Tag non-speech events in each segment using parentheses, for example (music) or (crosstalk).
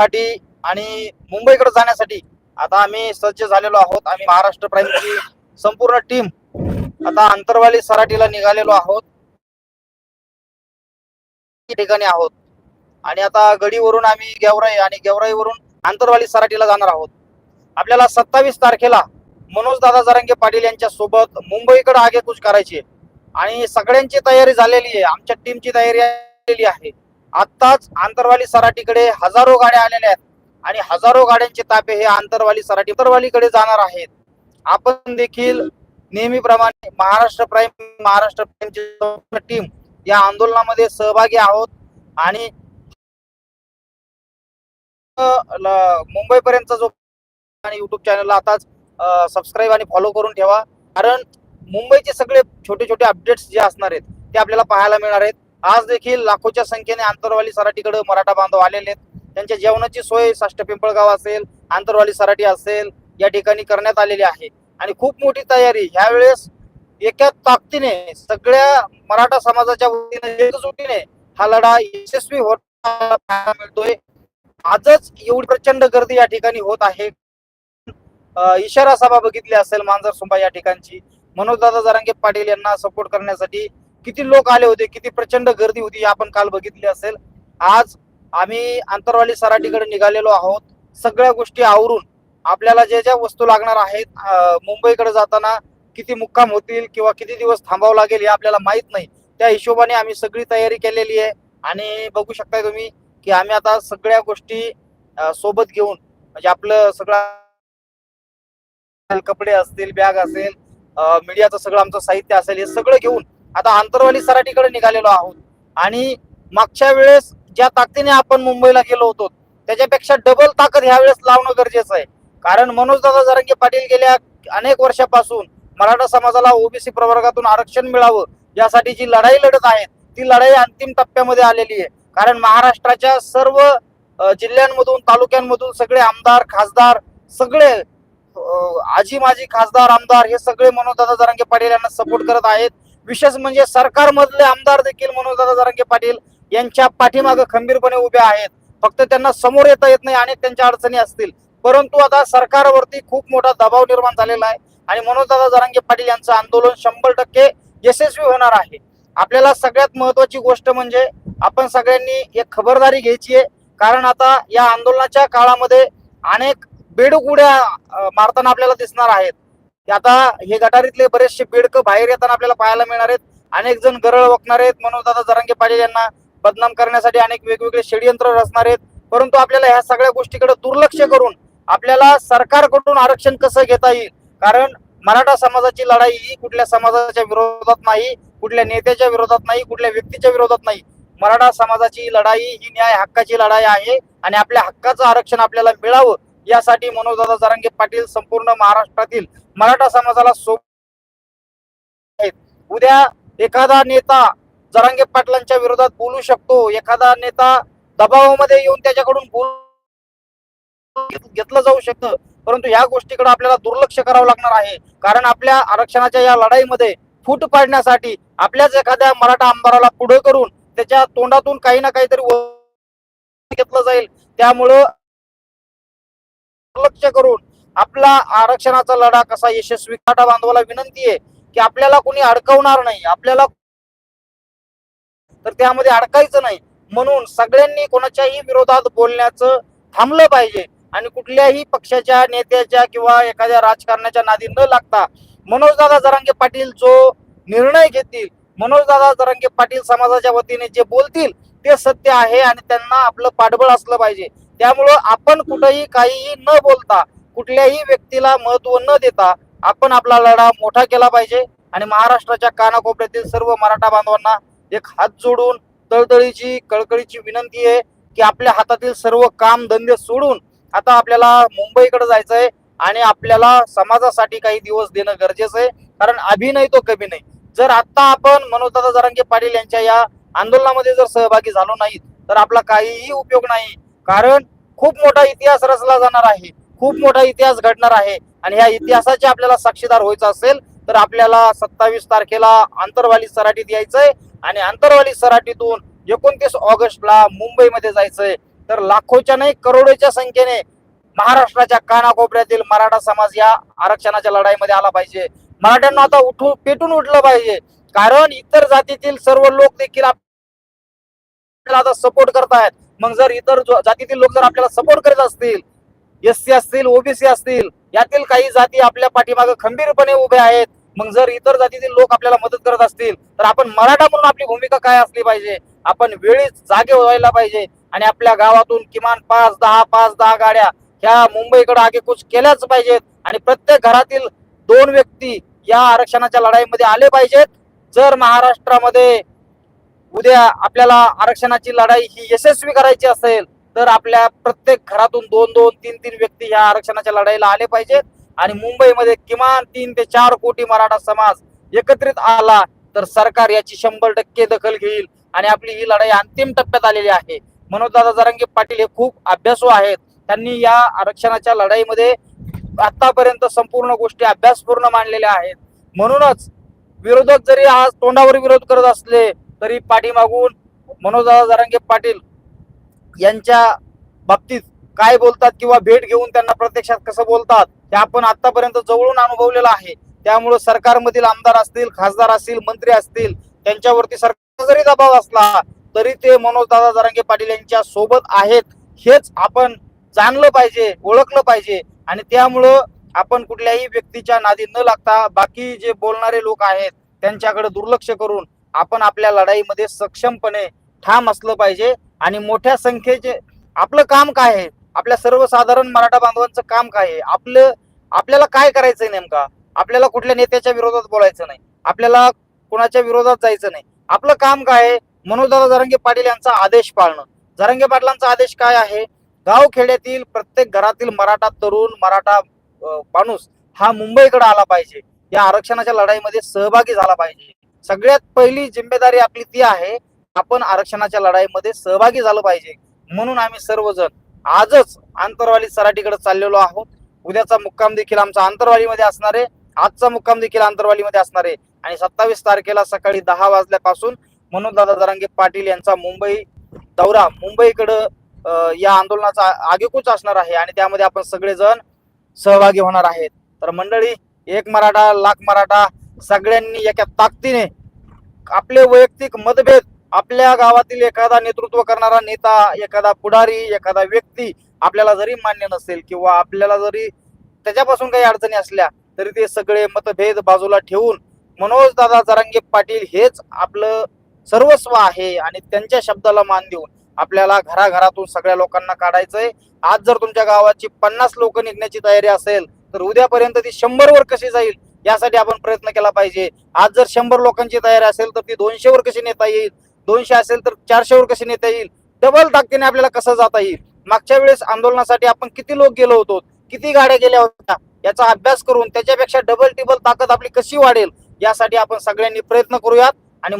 साठी आणि मुंबईकडे जाण्यासाठी आता आम्ही सज्ज झालेलो आहोत. आम्ही महाराष्ट्र प्राईमची संपूर्ण टीम आता अंतरवाली सराटीला निघालेलो आहोत. ठिकाणी आहोत. आणि आता गडीवरून आम्ही गेवराई आणि गेवराईवरून आंतरवाली सराटीला जाणार आहोत. आपल्याला सत्तावीस तारखेला मनोज दादा जरांगे पाटील यांच्या सोबत मुंबईकडे आगेकूच करायची आणि सगळ्यांची तयारी झालेली आहे. आमच्या टीमची तयारी आलेली आहे. आत्ताच आंतरवाली सराटीकडे हजारो गाड्या आलेल्या आहेत. आणि हजारो गाड्यांचे तापे हे आंतरवाली सराटी आंतरवालीकडे जाणार आहेत. आपण देखील नेहमीप्रमाणे महाराष्ट्र प्राईम महाराष्ट्र प्राईमची टीम या आंदोलनामध्ये सहभागी आहोत. आणि मुंबईपर्यंतचा जो आणि युट्यूब चॅनलला आताच सबस्क्राईब आणि फॉलो करून ठेवा. कारण मुंबईचे सगळे छोटे छोटे अपडेट्स जे असणार आहेत ते आपल्याला पाहायला मिळणार आहेत. आज देखील लाखोच्या संख्येने आंतरवाली सराटीकडे मराठा बांधव आलेले आहेत. त्यांच्या जेवणाची सोय साष्ट पिंपळगाव असेल आंतरवाली सराटी असेल या ठिकाणी करण्यात आलेली आहे. आणि खूप मोठी तयारी. ह्यावेळेस एका ताकदीने सगळ्या मराठा समाजाच्या वतीने एकजुटीने हा लढा यशस्वी होत मिळतोय. आजच एवढी प्रचंड गर्दी या ठिकाणी होत आहे. इशारा सभा बघितली असेल मांजर सुंबा या ठिकाणची. मनोजदादा जरांगे पाटील यांना सपोर्ट करण्यासाठी किती लोक आले होते किती प्रचंड गर्दी होती आपण काल बघितली असेल. आज आम्ही आंतरवाली सराटीकडे निघालेलो आहोत. सगळ्या गोष्टी आवरून आपल्याला ज्या ज्या वस्तू लागणार आहेत मुंबईकडे जाताना किती मुक्काम होतील किंवा किती दिवस थांबावं लागेल हे आपल्याला माहीत नाही. त्या हिशोबाने आम्ही सगळी तयारी केलेली आहे. आणि बघू शकताय तुम्ही की आम्ही आता सगळ्या गोष्टी सोबत घेऊन म्हणजे आपलं सगळं कपडे असतील बॅग असेल मीडियाचं सगळं आमचं साहित्य असेल हे सगळं घेऊन आता आंतरवाली सराटीकडे निघालेलो आहोत. आणि मागच्या वेळेस ज्या ताकदीने आपण मुंबईला गेलो होतो त्याच्यापेक्षा डबल ताकद ह्या वेळेस लावणं गरजेचं आहे. कारण मनोजदादा जरांगे पाटील गेल्या अनेक वर्षापासून मराठा समाजाला ओबीसी प्रवर्गातून आरक्षण मिळावं यासाठी जी लढाई लढत आहेत ती लढाई अंतिम टप्प्यामध्ये आलेली आहे. कारण महाराष्ट्राच्या सर्व जिल्ह्यांमधून तालुक्यांमधून सगळे आमदार खासदार सगळे आजी माजी खासदार आमदार हे सगळे मनोजदादा जरांगे पाटील यांना सपोर्ट करत आहेत. विशेष म्हणजे सरकारमधले आमदार देखील मनोजदादा जरांगे पाटील यांच्या पाठीमागे खंबीरपणे उभे आहेत. फक्त त्यांना समोर येता येत नाही अनेक त्यांच्या अडचणी असतील. परंतु आता सरकारवरती खूप मोठा दबाव निर्माण झालेला आहे आणि मनोजदादा जरांगे पाटील यांचं आंदोलन शंभर टक्के यशस्वी होणार आहे. आपल्याला सगळ्यात महत्वाची गोष्ट म्हणजे आपण सगळ्यांनी एक खबरदारी घ्यायची आहे. कारण आता या आंदोलनाच्या काळामध्ये अनेक बेडूक उड्या मारताना आपल्याला दिसणार आहेत. की आता हे गटारीतले बरेचसे बेडक बाहेर येताना आपल्याला पाहायला मिळणार आहेत. अनेक जण गरळ वकणार आहेत. म्हणून दादा जरांगे पाटील यांना बदनाम करण्यासाठी अनेक वेगवेगळे षडयंत्र रचणार आहेत. परंतु आपल्याला ह्या सगळ्या गोष्टीकडे दुर्लक्ष करून आपल्याला सरकारकडून आरक्षण कसं घेता येईल? कारण मराठा समाजाची लढाई ही कुठल्या समाजाच्या विरोधात नाही कुठल्या नेत्याच्या विरोधात नाही कुठल्या व्यक्तीच्या विरोधात नाही. मराठा समाजाची लढाई ही न्याय हक्काची लढाई आहे आणि आपल्या हक्काचं आरक्षण आपल्याला मिळावं यासाठी मनोजदादा जारांगे पाटील संपूर्ण महाराष्ट्रातील मराठा समाजाला सोबत उद्या एखादा नेता जरांगे पाटलांच्या विरोधात बोलू शकतो. एखादा नेता दबावामध्ये येऊन त्याच्याकडून बोल घेतलं जाऊ शकतं. परंतु या गोष्टीकडे आपल्याला दुर्लक्ष करावं लागणार आहे. कारण आपल्या आरक्षणाच्या या लढाईमध्ये फूट पाडण्यासाठी आपल्याच एखाद्या मराठा आमदाराला पुढे करून त्याच्या तोंडातून काही ना काहीतरी घेतलं जाईल. त्यामुळं दुर्लक्ष करून आपला आरक्षणाचा लढा कसा यशस्वी काटा बांधवाला विनंती आहे की आपल्याला कोणी अडकवणार नाही आपल्याला तर त्यामध्ये अडकायचं नाही. म्हणून सगळ्यांनी कोणाच्याही विरोधात बोलण्याचं थांबलं पाहिजे आणि कुठल्याही पक्षाच्या नेत्याच्या किंवा एखाद्या राजकारणाच्या नादी न लागता मनोजदादा जरांगे पाटील जो निर्णय घेतील मनोजदादा जरांगे पाटील समाजाच्या वतीने जे बोलतील ते सत्य आहे आणि त्यांना आपलं पाठबळ असलं पाहिजे. त्यामुळं आपण कुठेही काहीही न बोलता कुठल्याही व्यक्तीला महत्त्व न देता आपण आपला लढा मोठा केला पाहिजे. आणि महाराष्ट्राच्या कानाकोपऱ्यातील सर्व मराठा बांधवांना एक हात जोडून तळतळीची कळकळीची विनंती आहे की आपल्या हातातील सर्व काम धंदे सोडून आता आपल्याला मुंबईकडे जायचं आहे आणि आपल्याला समाजासाठी काही दिवस देणं गरजेचं आहे. कारण अभिनय तो कमी नाही. जर आता आपण मनोजदादा जरांगे पाटील यांच्या या आंदोलनामध्ये जर सहभागी झालो नाही तर आपला काहीही उपयोग नाही. कारण खूप मोठा इतिहास रचला जाणार आहे. खूप मोठा इतिहास घडणार आहे. आणि ह्या इतिहासाचे आपल्याला साक्षीदार व्हायचं असेल तर आपल्याला सत्तावीस तारखेला आंतरवाली सराटीत यायचंय. आणि आंतरवाली सराटीतून एकोणतीस ऑगस्टला मुंबईमध्ये जायचंय. तर लाखोच्या नाही करोडोच्या संख्येने महाराष्ट्राच्या कानाकोपऱ्यातील मराठा समाज या आरक्षणाच्या लढाईमध्ये आला पाहिजे. मराठ्यांना आता उठू पेटून उठलं पाहिजे. कारण इतर जातीतील सर्व लोक देखील आपल्याला आता सपोर्ट करतायत. मग जर इतर जातीतील लोक जर आपल्याला सपोर्ट करत असतील एस सी असतील ओबीसी असतील यातील काही जाती आपल्या पाठीमागे खंबीरपणे उभे आहेत. मग जर इतर जातीतील लोक आपल्याला मदत करत असतील तर आपण मराठा म्हणून आपली भूमिका काय असली पाहिजे? आपण वेळीच जागे व्हायला पाहिजे. आणि आपल्या गावातून किमान पाच दहा पाच दहा गाड्या ह्या मुंबईकडे आगेकूच केल्याच पाहिजेत. आणि प्रत्येक घरातील दोन व्यक्ती या आरक्षणाच्या लढाईमध्ये आले पाहिजेत. जर महाराष्ट्रामध्ये उद्या आपल्याला आरक्षणाची लढाई ही यशस्वी करायची असेल तर आपल्या प्रत्येक घरातून दोन दोन तीन तीन व्यक्ती ह्या आरक्षणाच्या लढाईला आले पाहिजेत. आणि मुंबईमध्ये किमान तीन ते चार कोटी मराठा समाज एकत्रित आला तर सरकार याची शंभर टक्के दखल घेईल. आणि आपली ही लढाई अंतिम टप्प्यात आलेली आहे. मनोजदादा जरांगे पाटील हे खूप अभ्यासू आहेत. त्यांनी या आरक्षणाच्या लढाईमध्ये आतापर्यंत संपूर्ण गोष्टी अभ्यासपूर्ण मांडलेल्या आहेत. म्हणूनच विरोधक जरी आज तोंडावर विरोध करत असले तरी पाठीमागून मनोजदादा जरांगे पाटील यांच्या बाबतीत काय बोलतात किंवा भेट घेऊन त्यांना प्रत्यक्षात कसं बोलतात हे आपण आतापर्यंत जवळून अनुभवलेलं आहे. त्यामुळे सरकारमधील आमदार असतील खासदार असतील मंत्री असतील त्यांच्यावरती सरकार जरी दबाव असला तरी ते मनोजदादा जरांगे पाटील यांच्या सोबत आहेत. हेच आपण जाणलं पाहिजे ओळखलं पाहिजे. आणि त्यामुळं आपण कुठल्याही व्यक्तीच्या नादी न लागता बाकी जे बोलणारे लोक आहेत त्यांच्याकडे दुर्लक्ष करून आपण आपल्या लढाईमध्ये सक्षमपणे ठाम असलं पाहिजे आणि मोठ्या संख्येचे आपलं काम काय आहे? आपल्या सर्वसाधारण मराठा बांधवांचं काम काय आहे? आपलं आपल्याला काय करायचंय नेमका? आपल्याला कुठल्या नेत्याच्या विरोधात बोलायचं नाही. आपल्याला कुणाच्या विरोधात जायचं नाही. आपलं काम काय आहे? मनोजदादा जरंगे पाटील यांचा आदेश पाळणं. जरंगे पाटलांचा आदेश काय आहे? गाव खेड्यातील प्रत्येक घरातील मराठा तरुण मराठा माणूस हा मुंबईकडे आला पाहिजे. या आरक्षणाच्या लढाईमध्ये सहभागी झाला पाहिजे. सगळ्यात पहिली जिम्मेदारी आपली ती आहे आपण आरक्षणाच्या लढाईमध्ये सहभागी झालं पाहिजे. म्हणून आम्ही सर्वजण आजच आंतरवाली सराटीकडे चाललेलो आहोत. उद्याचा मुक्काम देखील आमचा आंतरवालीमध्ये असणार आहे. आजचा मुक्काम देखील आंतरवालीमध्ये असणार आहे. आणि सत्तावीस तारखेला सकाळी दहा वाजल्यापासून मनोजदादा जरांगे पाटील यांचा मुंबई दौरा मुंबईकडं या आंदोलनाचा आगेकूच असणार आहे. आणि त्यामध्ये आपण सगळेजण सहभागी होणार आहेत. तर मंडळी एक मराठा लाख मराठा सगळ्यांनी एका ताकदीने आपले वैयक्तिक मतभेद आपल्या गावातील एखादा नेतृत्व करणारा नेता एखादा पुढारी एखादा व्यक्ती आपल्याला जरी मान्य नसेल किंवा आपल्याला जरी त्याच्यापासून काही अडचणी असल्या तरी ते सगळे मतभेद बाजूला ठेवून मनोज दादा जरांगे पाटील हेच आपलं सर्वस्व आहे आणि त्यांच्या शब्दाला मान देऊन आपल्याला घराघरातून सगळ्या लोकांना काढायचंय. आज जर तुमच्या गावाची पन्नास लोक निघण्याची तयारी असेल तर उद्यापर्यंत ती शंभर वर कशी जाईल यासाठी आपण प्रयत्न केला पाहिजे. आज जर शंभर लोकांची तयारी असेल तर ती दोनशे वर कशी नेता येईल? दोनशे असेल तर चारशे वर कशी नेता येईल? डबल ताकदीने आपल्याला कसं जाता येईल? मागच्या वेळेस आंदोलनासाठी आपण किती लोक गेलो होतो? किती गाड्या गेल्या होत्या? याचा अभ्यास करून त्याच्यापेक्षा डबल टिबल ताकद आपली कशी वाढेल? यासाठी आपण सगळ्यांनी प्रयत्न करूयात. आणि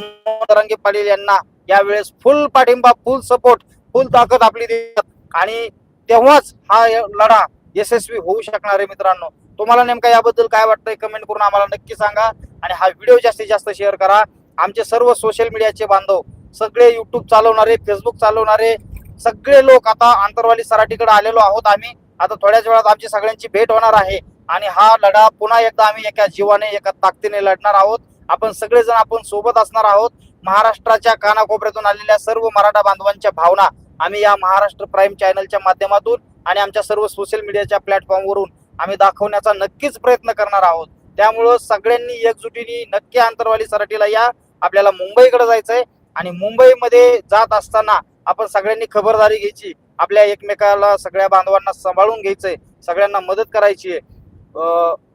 रंगे पाटील यांना यावेळेस फुल पाठिंबा फुल सपोर्ट फुल ताकद आपली देतात. आणि तेव्हाच हा लढा यशस्वी होऊ शकणार आहे मित्रांनो. तुम्हाला नेमका याबद्दल काय वाटतंय कमेंट करून आम्हाला नक्की सांगा. आणि हा व्हिडिओ जास्तीत जास्त शेअर करा. आमचे सर्व सोशल मीडियाचे बांधव सगळे युट्यूब चालवणारे फेसबुक चालवणारे सगळे लोक आता आंतरवाली सराटीकडे आलेलो आहोत आम्ही. आता थोड्याच वेळात आमची सगळ्यांची भेट होणार आहे. आणि हा लढा पुन्हा एकदा आम्ही एका जीवाने एका ताकदीने लढणार आहोत. आपण सगळेजण आपण सोबत असणार आहोत. महाराष्ट्राच्या कानाकोपऱ्यातून आलेल्या सर्व मराठा बांधवांच्या भावना आम्ही या महाराष्ट्र प्राईम चॅनलच्या माध्यमातून आणि आमच्या सर्व सोशल मीडियाच्या प्लॅटफॉर्मवरून आम्ही दाखवण्याचा नक्कीच प्रयत्न करणार आहोत. त्यामुळं सगळ्यांनी एकजुटीने नक्की आंतरवाली सराटीला या. आपल्याला मुंबईकडे जायचंय आणि मुंबईमध्ये जात असताना आपण सगळ्यांनी खबरदारी घ्यायची. आपल्या एकमेकाला सगळ्या बांधवांना सांभाळून घ्यायचंय. सगळ्यांना मदत करायची आहे.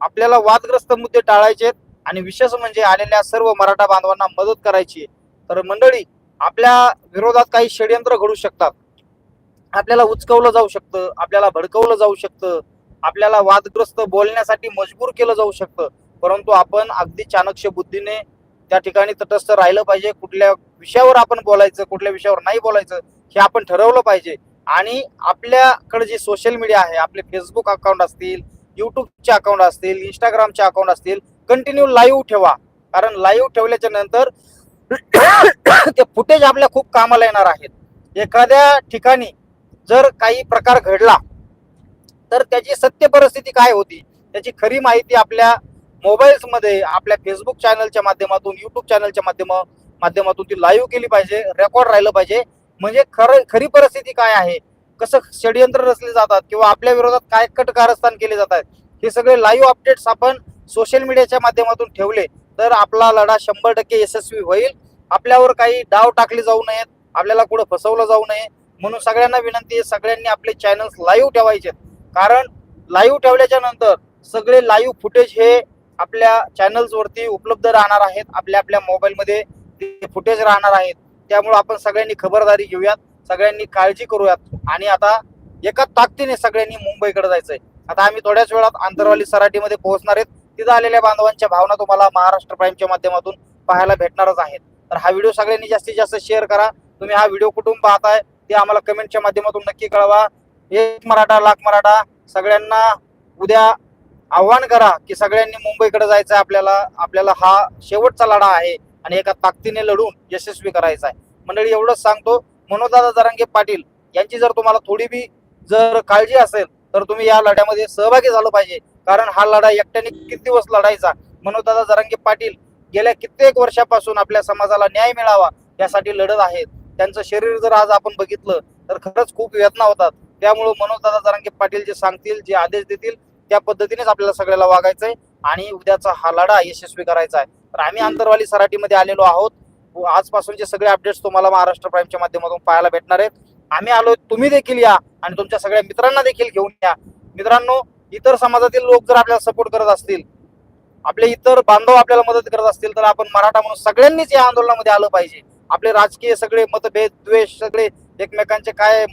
आपल्याला वादग्रस्त मुद्दे टाळायचे आणि विशेष म्हणजे आलेल्या सर्व मराठा बांधवांना मदत करायची आहे. तर मंडळी आपल्या विरोधात काही षडयंत्र घडू शकतात. आपल्याला उचकवलं जाऊ शकतं आपल्याला भडकवलं जाऊ शकतं आपल्याला वादग्रस्त बोलण्यासाठी मजबूर केलं जाऊ शकतं. परंतु आपण अगदी चाणक्य बुद्धीने त्या ठिकाणी तटस्थ राहिलं पाहिजे. कुठल्या विषयावर आपण बोलायचं कुठल्या विषयावर नाही बोलायचं हे आपण ठरवलं पाहिजे. आणि आपल्याकडे जे सोशल मीडिया आहे आपले फेसबुक अकाउंट असतील युट्यूबचे अकाउंट असतील इंस्टाग्रामचे अकाउंट असतील कंटिन्यू लाईव्ह ठेवा. कारण लाईव्ह ठेवल्याच्या नंतर (coughs) ते फुटेज आपल्या खूप कामाला येणार आहेत. एखाद्या ठिकाणी जर काही प्रकार घडला तर त्याची सत्य परिस्थिती काय होती? त्याची खरी माहिती आपल्या मोबाईल्समध्ये आपल्या फेसबुक चॅनलच्या माध्यमातून युट्यूब चॅनलच्या माध्यम माध्यमातून ती लाईव्ह केली पाहिजे रेकॉर्ड राहिलं पाहिजे. म्हणजे खरं खरी परिस्थिती काय आहे? कसं षडयंत्र रचले जातात किंवा आपल्या विरोधात काय कट कारस्थान केले जातात? हे सगळे लाईव्ह अपडेट्स आपण सोशल मीडियाच्या माध्यमातून ठेवले. तर आपला लढा शंभर टक्के यशस्वी होईल. आपल्यावर काही डाव टाकले जाऊ नयेत. आपल्याला कुठं फसवलं जाऊ नये. म्हणून सगळ्यांना विनंती आहे सगळ्यांनी आपले चॅनल्स लाईव्ह ठेवायचे कारण लाईव्ह ठेवल्याच्या नंतर सगळे लाईव्ह फुटेज हे आपल्या चॅनल्स वरती उपलब्ध राहणार आहेत. आपल्या आपल्या मोबाईलमध्ये ते फुटेज राहणार आहेत. त्यामुळे आपण सगळ्यांनी खबरदारी घेऊयात. सगळ्यांनी काळजी करूयात. आणि आता एका ताकदीने सगळ्यांनी मुंबईकडे जायचंय. आता आम्ही थोड्याच वेळात आंतरवाली सराटीमध्ये पोहोचणार आहेत. तिथं आलेल्या बांधवांच्या भावना तुम्हाला महाराष्ट्र प्राईमच्या माध्यमातून पाहायला भेटणारच आहेत. तर हा व्हिडिओ सगळ्यांनी जास्तीत जास्त शेअर करा. तुम्ही हा व्हिडिओ कुठून पाहताय ते आम्हाला कमेंटच्या माध्यमातून नक्की कळवा. एक मराठा लाख मराठा सगळ्यांना उद्या आव्हान करा की सगळ्यांनी मुंबईकडे जायचं आहे आपल्याला. आपल्याला हा शेवटचा लढा आहे आणि एका ताकदीने लढून यशस्वी करायचा आहे मंडळी एवढंच सांगतो. मनोजदादा जरांगे पाटील यांची जर तुम्हाला थोडी बी जर काळजी असेल तर तुम्ही या लढ्यामध्ये सहभागी झालं पाहिजे. कारण हा लढा एकट्याने किती दिवस लढायचा? मनोजदादा जरांगे पाटील गेल्या कित्येक वर्षापासून आपल्या समाजाला न्याय मिळावा यासाठी लढत आहेत. त्यांचं शरीर जर आज आपण बघितलं तर खरंच खूप वेदना होतात. त्यामुळे मनोजदादा जरांगे पाटील जे सांगतील जे आदेश देतील त्या पद्धतीनेच आपल्याला सगळ्याला वागायचंय आणि उद्याचा हा लढा यशस्वी करायचा आहे. तर आम्ही आंतरवाली सराटीमध्ये आलेलो आहोत. आजपासूनचे सगळे अपडेट्स तुम्हाला महाराष्ट्र प्राईमच्या माध्यमातून पाहायला भेटणार आहेत. आम्ही आलो तुम्ही देखील या आणि तुमच्या सगळ्या मित्रांना देखील घेऊन या. मित्रांनो इतर समाजातील लोक जर आपल्याला सपोर्ट करत असतील आपले इतर बांधव आपल्याला मदत करत असतील तर आपण मराठा म्हणून सगळ्यांनीच या आंदोलनामध्ये आलं पाहिजे. आपले राजकीय सगळे मतभेद द्वेष सगळे एकमेकांचे काय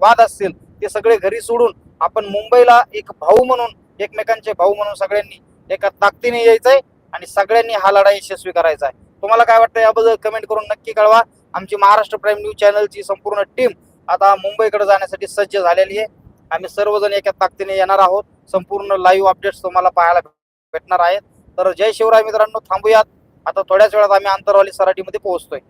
वाद असतील ते सगळे घरी सोडून आपण मुंबईला एक भाऊ म्हणून एकमेकांचे भाऊ म्हणून सगळ्यांनी एका ताकदीने यायचंय आणि सगळ्यांनी हा लढा यशस्वी करायचा आहे. तुम्हाला काय वाटतं याबद्दल कमेंट करून नक्की कळवा. आमची महाराष्ट्र प्राईम न्यूज चॅनलची संपूर्ण टीम आता मुंबईकडे जाण्यासाठी सज्ज झालेली आहे. आम्ही सर्वजण एका ताकदीने येणार आहोत. संपूर्ण लाईव्ह अपडेट्स तुम्हाला पाहायला भेटणार आहेत. तर जय शिवराय मित्रांनो थांबूयात. आता थोड्याच वेळात आम्ही आंतरवाली सराटीमध्ये पोहोचतोय.